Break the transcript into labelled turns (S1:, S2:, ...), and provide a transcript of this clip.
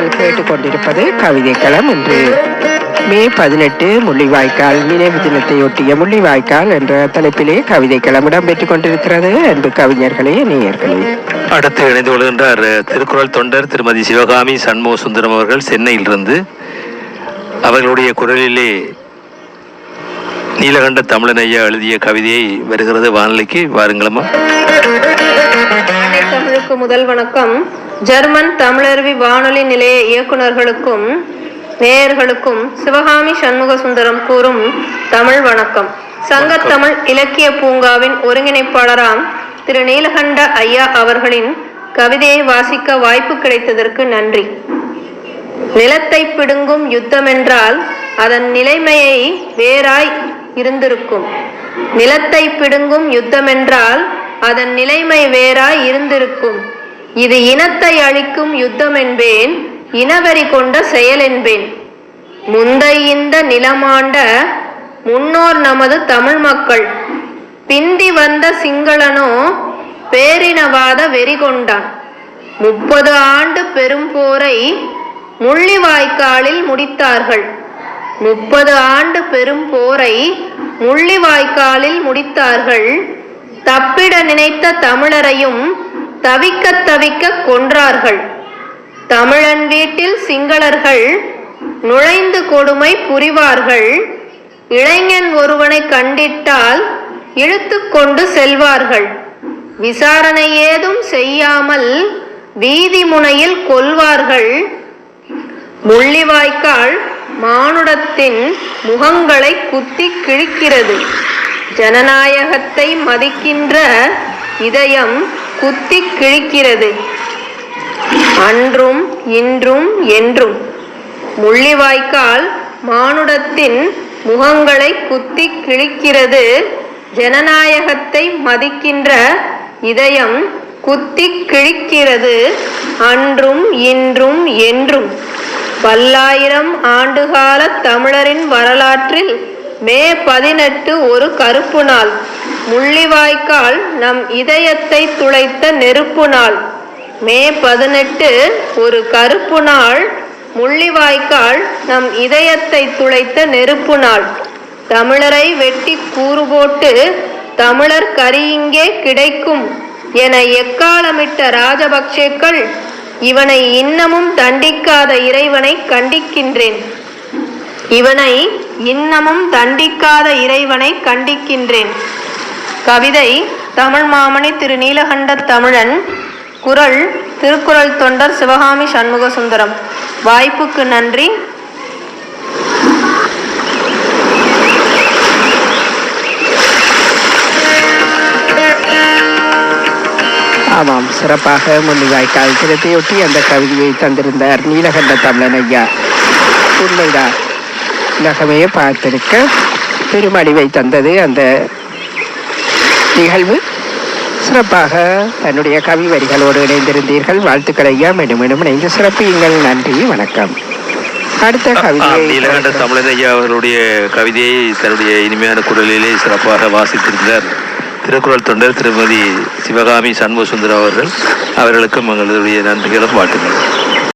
S1: நேயர்கள் கேட்டுக்கொண்டிருப்பது கவிதைக்களம் என்று மே பதினெட்டு முள்ளிவாய்க்கால். நினைவு தினத்தையொட்டிய முள்ளிவாய்க்கால் என்ற தலைப்பிலே கவிதைக்களம் இடம்பெற்றுக் கொண்டிருக்கிறது. அன்பு கவிஞர்களே நேயர்களே.
S2: அடுத்து இணைந்து கொள்கின்றார் திருக்குறள் தொண்டர் திருமதி சிவகாமி சண்முக சுந்தரம் அவர்கள் சென்னையிலிருந்து. அவர்களுடைய குரலிலே நீலகண்ட தமிழன் ஐயா எழுதிய கவிதையை வருகிறது வானொலிக்கு. வாருங்களம்மா
S3: தமிழுக்கு முதல் வணக்கம். ஜெர்மன் தமிழருவி வானொலி நிலைய இயக்குனர்களுக்கும் நேயர்களுக்கும் சிவகாமி சண்முக சுந்தரம் கூறும் தமிழ் வணக்கம். சங்கத்தமிழ் இலக்கிய பூங்காவின் ஒருங்கிணைப்பாளராம் திரு நீலகண்ட ஐயா அவர்களின் கவிதையை வாசிக்க வாய்ப்பு கிடைத்ததற்கு நன்றி. நிலத்தை பிடுங்கும் யுத்தமென்றால் அதன் நிலைமையை வேறாய் இருந்திருக்கும். நிலத்தை பிடுங்கும் யுத்தமென்றால் அதன் நிலைமை வேறாய் இருந்திருக்கும். இது இனத்தை அழிக்கும் யுத்தம் என்பேன் இனவெறி கொண்ட செயல் என்பேன். முந்தை இந்த நிலமாண்ட முன்னோர் நமது தமிழ் மக்கள் பிந்தி வந்த சிங்களனோ பேரினவாத வெறி கொண்டான். முப்பது ஆண்டு பெரும் போரை முள்ளிவாய்க்காலில் முடித்தார்கள். முப்பது ஆண்டு பெரும் போரை முள்ளிவாய்க்காலில் முடித்தார்கள். தப்பிட நினைத்த தமிழரையும் தவிக்க தவிக்க கொன்றார்கள். தமிழன் வீட்டில் சிங்களர்கள் நுழைந்து கொடுமை புரிவார்கள். இளைஞன் ஒருவனை கண்டிட்டால் இழுத்து கொண்டு செல்வார்கள். விசாரணை ஏதும் செய்யாமல் வீதி முனையில் கொல்வார்கள். முள்ளிவாய்க்கால் மானுடத்தின் முகங்களை குத்தி கிழிக்கிறது. ஜனநாயகத்தை மதிக்கின்ற இதயம் குத்தி கிழிக்கிறது. அன்றும் இன்றும் என்றும். முள்ளிவாய்க்கால் மானுடத்தின் முகங்களை குத்தி கிழிக்கிறது. ஜனநாயகத்தை மதிக்கின்ற இதயம் குத்தி கிழிக்கிறது. அன்றும் இன்றும் என்றும். பல்லாயிரம் ஆண்டுகால தமிழரின் வரலாற்றில் மே பதினெட்டு ஒரு கருப்பு நாள். முள்ளிவாய்க்கால் நம் இதயத்தை துளைத்த நெருப்பு நாள். மே பதினெட்டு ஒரு கருப்பு நாள். முள்ளிவாய்க்கால் நம் இதயத்தை துளைத்த நெருப்பு நாள். தமிழரை வெட்டி கூறு போட்டு தமிழர் கரி இங்கே கிடைக்கும் என எக்காலமிட்ட ராஜபக்சேக்கள் இவனை இன்னமும் தண்டிக்காத இறைவனை கண்டிக்கின்றேன். இவனை இன்னமும் தண்டிக்காத இறைவனை கண்டிக்கின்றேன். கவிதை தமிழ் மாமணி திரு நீலகண்ட தமிழன் குரல் திருக்குறள் தொண்டர் சிவகாமி சண்முக சுந்தரம் வாய்ப்புக்கு நன்றி.
S1: ஆமாம் சிறப்பாக முன்னிவாய்க்கால் தினத்தையொட்டி அந்த கவிதையை தந்திருந்தார் நீலகண்ட தமிழன் ஐயா. உண்மைதான். உலகமே பார்த்திருக்க பெருமடிவை தந்தது அந்த நிகழ்வு. சிறப்பாக தன்னுடைய கவி வரிகளோடு இணைந்திருந்தீர்கள். வாழ்த்துக்கள் ஐயா. மீண்டும் மீண்டும் இணைந்து சிறப்பியுங்கள். நன்றி. வணக்கம். அடுத்த கவிதை
S2: நீலகண்ட தமிழன் ஐயா அவர்களுடைய கவிதையை தன்னுடைய இனிமையான குரலிலே சிறப்பாக வாசித்திருக்கிறார். திருக்குறள் தொண்டர் திருமதி சிவகாமி சண்முக சுந்தரம் அவர்கள். அவர்களுக்கும் எங்களுடைய நன்றிகளும் வாழ்த்துக்கள்